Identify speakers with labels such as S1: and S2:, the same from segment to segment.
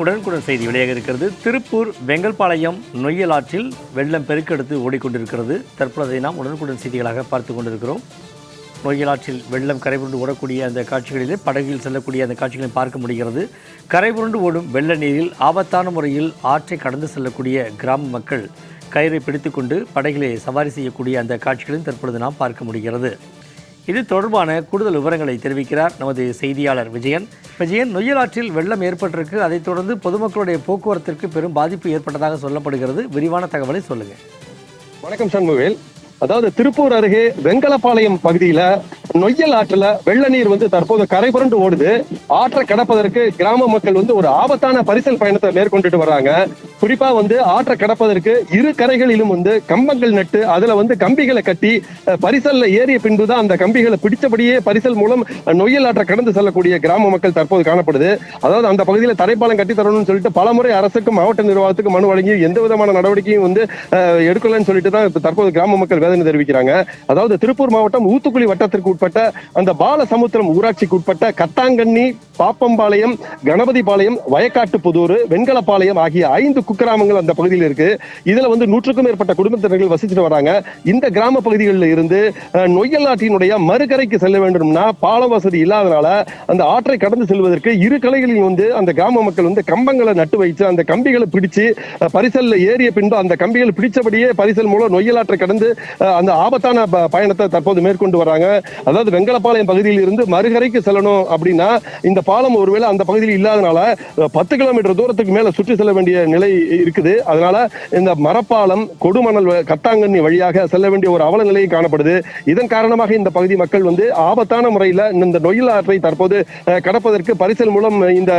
S1: உடனுக்குடன் செய்தி வெளியாக இருக்கிறது. திருப்பூர் வெங்கல்பாளையம் நொய்யல் ஆற்றில் வெள்ளம் பெருக்கெடுத்து ஓடிக்கொண்டிருக்கிறது. தற்பொழுதை நாம் உடனுக்குடன் செய்திகளாக பார்த்து கொண்டிருக்கிறோம். நொய்யல் ஆற்றில் வெள்ளம் கரைபுரண்டு ஓடக்கூடிய அந்த காட்சிகளிலே படகில் செல்லக்கூடிய அந்த காட்சிகளை பார்க்க முடிகிறது. கரைபுரண்டு ஓடும் வெள்ள நீரில் ஆபத்தான முறையில் ஆற்றை கடந்து செல்லக்கூடிய கிராம மக்கள் கயிறை பிடித்துக்கொண்டு படகிலே சவாரி செய்யக்கூடிய அந்த காட்சிகளையும் தற்பொழுது நாம் பார்க்க முடிகிறது. இது தொடர்பான கூடுதல் விவரங்களை தெரிவிக்கிறார் நமது செய்தியாளர் விஜயன். விஜயன் நொய்யலாற்றில் வெள்ளம் ஏற்பட்டிருக்கு. அதைத் தொடர்ந்து பொதுமக்களுடைய போக்குவரத்திற்கு பெரும் பாதிப்பு ஏற்பட்டதாக சொல்லப்படுகிறது. விரிவான தகவலை சொல்லுங்க.
S2: வணக்கம் சண்முவேல் அதாவது திருப்பூர் அருகே வெங்கலப்பாளையம் பகுதியில நொய்யல் ஆற்றுல வெள்ள நீர் வந்து தற்போது கரை புரண்டு ஓடுது. ஆற்றை கடப்பதற்கு கிராம மக்கள் வந்து ஒரு ஆபத்தான பரிசல் பயணத்தை மேற்கொண்டுட்டு வர்றாங்க. குறிப்பா வந்து ஆற்றை கடப்பதற்கு இரு கரைகளிலும் வந்து கம்பங்கள் நட்டு அதுல வந்து கம்பிகளை கட்டி பரிசல்ல ஏறிய பின்புதான் அந்த கம்பிகளை பிடிச்சபடியே பரிசல் மூலம் நொய்யல் ஆற்றை கடந்து செல்லக்கூடிய கிராம மக்கள் தற்போது காணப்படுது. அதாவது அந்த பகுதியில் தரைப்பாலம் கட்டி தரணும்னு சொல்லிட்டு பலமுறை அரசுக்கும் மாவட்ட நிர்வாகத்துக்கும் மனு வழங்கி எந்த விதமான நடவடிக்கையும் வந்து எடுக்கலன்னு சொல்லிட்டு தான் இப்ப தற்போது கிராம மக்கள் வேதனை தெரிவிக்கிறாங்க. அதாவது திருப்பூர் மாவட்டம் ஊத்துக்குழி வட்டத்திற்கு உட்பட்ட அந்த பாலசமுத்திரம் ஊராட்சிக்கு உட்பட்ட கத்தாங்கண்ணி பாப்பம்பாளையம் கணபதிபாளையம் வயக்காட்டு புதூர் வெண்கலப்பாளையம் ஆகிய ஐந்து குக்கிராமங்கள் அந்த பகுதியில் இருக்கு. இதுல வந்து நூற்றுக்கும் மேற்பட்ட குடும்பத்தினர்கள் வசிச்சுட்டு வராங்க. இந்த கிராம பகுதிகளில் இருந்து நொய்யல் ஆற்றினுடைய மறுகரைக்கு செல்ல வேண்டும்னா பாலம் வசதி இல்லாதனால அந்த ஆற்றை கடந்து செல்வதற்கு இரு கலைகளில் வந்து அந்த கிராம மக்கள் வந்து கம்பங்களை நட்டு வைத்து அந்த கம்பிகளை பிடிச்சு பரிசல்ல ஏறிய பின்பு அந்த கம்பிகளை பிடிச்சபடியே பரிசல் மூலம் நொய்யல் ஆற்றை கடந்து அந்த ஆபத்தான பயணத்தை தற்போது மேற்கொண்டு வராங்க. அதாவது வெங்கலப்பாளையம் பகுதியில் இருந்து மறுகரைக்கு செல்லணும் அப்படின்னா இந்த பாலம் ஒருவேளை அந்த பகுதியில் இல்லாதனால பத்து கிலோமீட்டர் தூரத்துக்கு மேல சுற்றி செல்ல வேண்டிய நிலை இருக்குது. அதனால இந்த மரப்பாலம் கொடுமணல் கட்டாங்கண்ணி கத்தாங்கண்ணி வழியாக செல்ல வேண்டிய ஒரு அவல நிலையை காணப்படுது. இதன் காரணமாக இந்த பகுதி மக்கள் வந்து ஆபத்தான முறையில் இந்த நொயில் ஆற்றை தற்போது கடப்பதற்கு பரிசல் மூலம் இந்த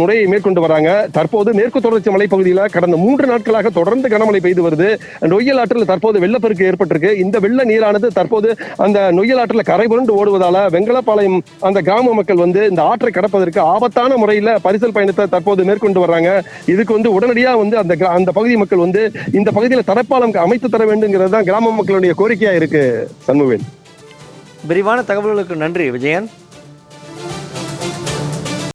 S2: முறையை மேற்கொண்டு வராங்க. தற்போது மேற்கு தொடர்ச்சி மலைப்பகுதியில் கடந்த மூன்று நாட்களாக தொடர்ந்து கனமழை பெய்து வருது. நொய்யல் ஆற்றில் தற்போது வெள்ளப்பெருக்கு ஏற்பட்டிருக்கு. இந்த வெள்ள நீரானது தற்போது அந்த நொய்யல் ஆற்றில் கரை புரண்டு ஓடுவதால வெங்கலப்பாளையம் அந்த கிராம மக்கள் வந்து இந்த ஆற்றை கடப்பதற்கு ஆபத்தான முறையில் பரிசல் பயணத்தை தற்போது மேற்கொண்டு வர்றாங்க. இதுக்கு வந்து உடனடி உடனடியா வந்து அந்த அந்த பகுதி மக்கள் வந்து இந்த பகுதியில் தரப்பாலம் அமைத்து தர வேண்டுங்கிறது தான் கிராம மக்களுடைய கோரிக்கையா இருக்கு சண்முகன்
S1: விரிவான தகவல்களுக்கு நன்றி விஜயன்.